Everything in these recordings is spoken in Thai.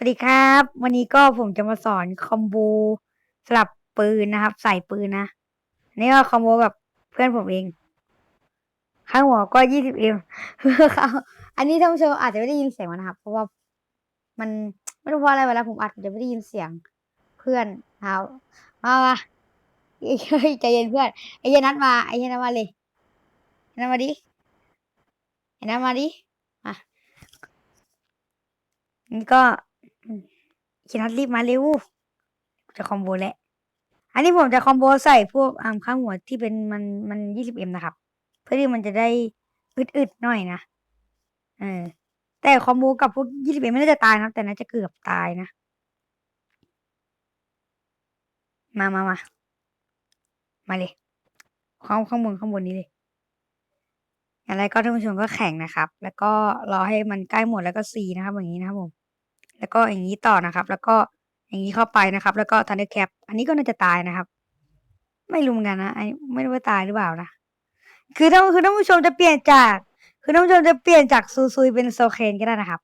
สวัสดีครับ วันนี้ก็ผมจะมาสอนคอมโบสลับปืนนะครับ ใส่ปืนนะอันนี่ก็คอมโบกับเพื่อนผมเอง ข้างหัวก็ยี่สิบเอ็มอันนี้ท่านผู้ชมอาจจะไม่ได้ยินเสียงมันนะครับ เพราะว่ามันไม่รู้เพราะอะไรเวลาผมอัดจะไม่ได้ยินเสียงเพื่อนนะครับมามาเฮ้ยใจเย็นเพื่อนไอ้เหี้ยนัดมาไอ้เหี้ยนัดมาเลยไอ้นัดมาดิไอ้นัดมาดิมานี่ก็ คินัดรีบมาเร็วจะคอมโบแล้วอันนี้ผมจะคอมโบใส่พวกอ่าข้างหัวที่เป็นมันมันยี่สิบเอ็มนะครับ เพื่อที่มันจะได้อึดๆหน่อยนะเออแต่คอมโบกับพวกยี่สิบเอ็มไม่น่าจะตายนะแต่น่าจะเกือบตายนะ มามามามาเลยข้างข้างบนข้างบนนี้เลยอะไรก็ท่านผู้ชมก็แข่งนะครับ แล้วก็รอให้มันใกล้หมดแล้วก็ซีนะครับอย่างนี้นะครับผม แล้วก็อย่างนี้ต่อนะครับ แล้วก็อย่างนี้เข้าไปนะครับ แล้วก็ทันเดอร์แคปอันนี้ก็น่าจะตายนะครับ ไม่รู้เหมือนกันนะไอ้ไม่รู้ว่าตายหรือเปล่านะคือท่านคือท่านผู้ชมจะเปลี่ยนจาก คือท่านผู้ชมจะเปลี่ยนจากซูซุยเป็นโซเคนก็ได้นะครับ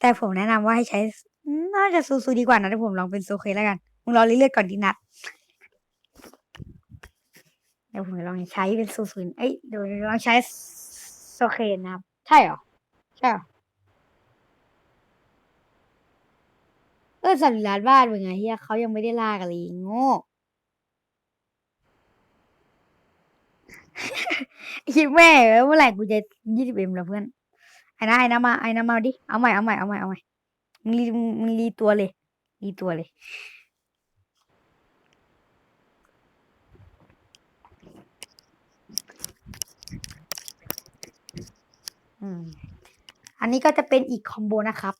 แต่ผมแนะนำว่าให้ใช้น่าจะซูซุยดีกว่านะเดี๋ยวผมลองเป็นโซเคนแล้วกันมึงรอเรื่อยๆก่อนดีนัดเดี๋ยวผมลองใช้เป็นซูซุยเอ้ยเดี๋ยวลองใช้โซเคนนะครับ ใช่หรอใช่หรอ เออสัตว์ร้านบ้านเป็นไงเฮียเขายังไม่ได้ลากันเลยโง่คิดแม่เมื่อไหร่กูจะยี่สิบเอ็มแล้วเพื่อนไอ้นะไอ้นะมาไอ้นะมาดิเอาใหม่เอาใหม่เอาใหม่เอาใหม่มึงรีมึงรีตัวเลยรีตัวเลยอันนี้ก็จะเป็นอีกคอมโบนะครับ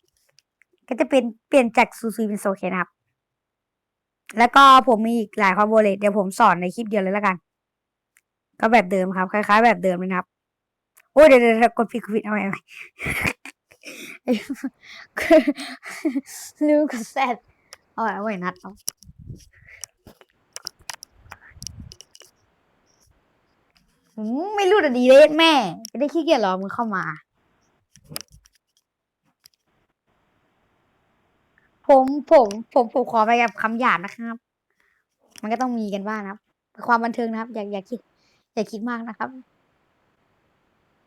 ก็จะเป็นเปลี่ยนจากซูซูเป็นโซเคนะครับ แล้วก็ผมมีอีกหลายคอมโบเลยเดี๋ยวผมสอนในคลิปเดียวเลยแล้วกัน ก็แบบเดิมครับ คล้าย ๆ แบบเดิมเลยนะครับ โอ้ยเดี๋ยวเดี๋ยวกดผิดกดผิดเอาใหม่เอาใหม่ลืมกดแซดเอาใหม่เอาใหม่นัดเอาไม่รู้แต่ดีเลยแม่ไม่ได้ขี้เกียจรอมึงเข้ามา ผมผมผมผมขอไปกับคำหยาบนะครับ มันก็ต้องมีกันบ้างนะครับความบันเทิงนะครับ อย่าอย่าคิด อย่าคิดมากนะครับ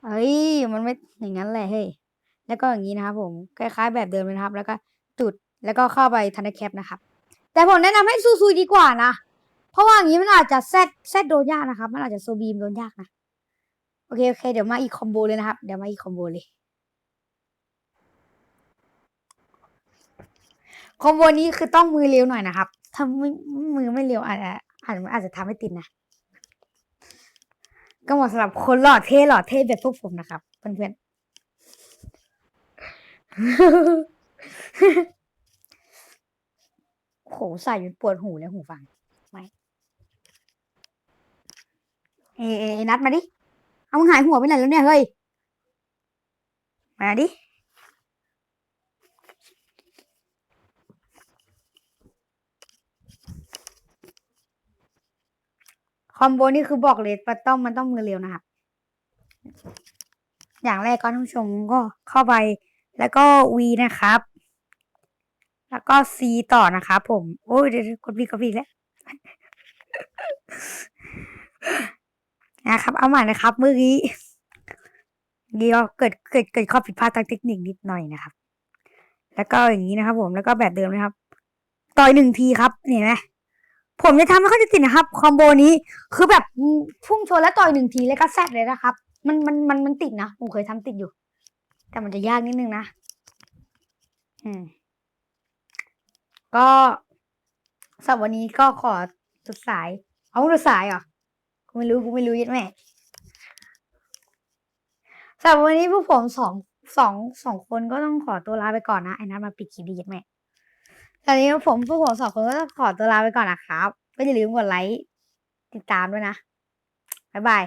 เอ้ยมันไม่อย่างนั้นแหละเฮ้ยแล้วก็อย่างนี้นะครับ ผมคล้ายๆ แบบเดิมเลยนะครับ แล้วก็จุดแล้วก็เข้าไปทันแคปนะครับ แต่ผมแนะนำให้ซูซูดีกว่านะเพราะว่าอย่างนี้มันอาจจะแซดแซดโดนยากนะครับ มันอาจจะโซบีมโดนยากนะโอเคโอเคเดี๋ยวมาอีกคอมโบเลยนะครับ เดี๋ยวมาอีกคอมโบเลย คอมโบนี้คือต้องมือเร็วหน่อยนะครับ ถ้ามือมือไม่เร็วอาจจะอาจจะอาจจะทำให้ติดนะ ก็เหมาะสำหรับคนหล่อเท่หล่อเท่แบบพวกผมนะครับเพื่อนๆโหใส่จนปวดหูเลยหูฟังไม่เอเอเอนัดมาดิ เอามึงหายหัวไปไหนแล้วเนี่ยเฮ้ย มาดิ คอมโบนี่คือบอกเลยมันต้องมันต้องมือเร็วนะครับ อย่างแรกก็ท่านผู้ชมก็เข้าไปแล้วก็ V นะครับ แล้วก็ C ต่อนะครับผม โอ้ยเดี๋ยวๆกดผิดกดผิดแล้วนะครับ เอาใหม่นะครับ เมื่อกี้เดี๋ยวเกิดเกิดเกิดข้อผิดพลาดทางเทคนิคนิดหน่อยนะครับ แล้วก็อย่างนี้นะครับ ผมแล้วก็แบบเดิมนะครับ ต่อยหนึ่งทีครับเห็นไหม ผมจะทำให้เขาจะติดนะครับ คอมโบนี้คือแบบพุ่งชนแล้วต่อยหนึ่งทีแล้วก็แซดเลยนะครับ มันมันมันมันติดนะผมเคยทำติดอยู่ แต่มันจะยากนิดนึงนะ อืม ก็สำหรับวันนี้ก็ขอสุดสาย เอาสุดสายเหรอกูไม่รู้กูไม่รู้ยัดแม่สำหรับวันนี้พวกผมสองสองสองคนก็ต้องขอตัวลาไปก่อนนะไอ้นัทมาปิดคลิปดียัดแม่ ตอนนี้ผมพวกผมสองคนก็ต้องขอตัวลาไปก่อนนะครับ ก็อย่าลืมกดไลค์ติดตามด้วยนะ บ๊ายบาย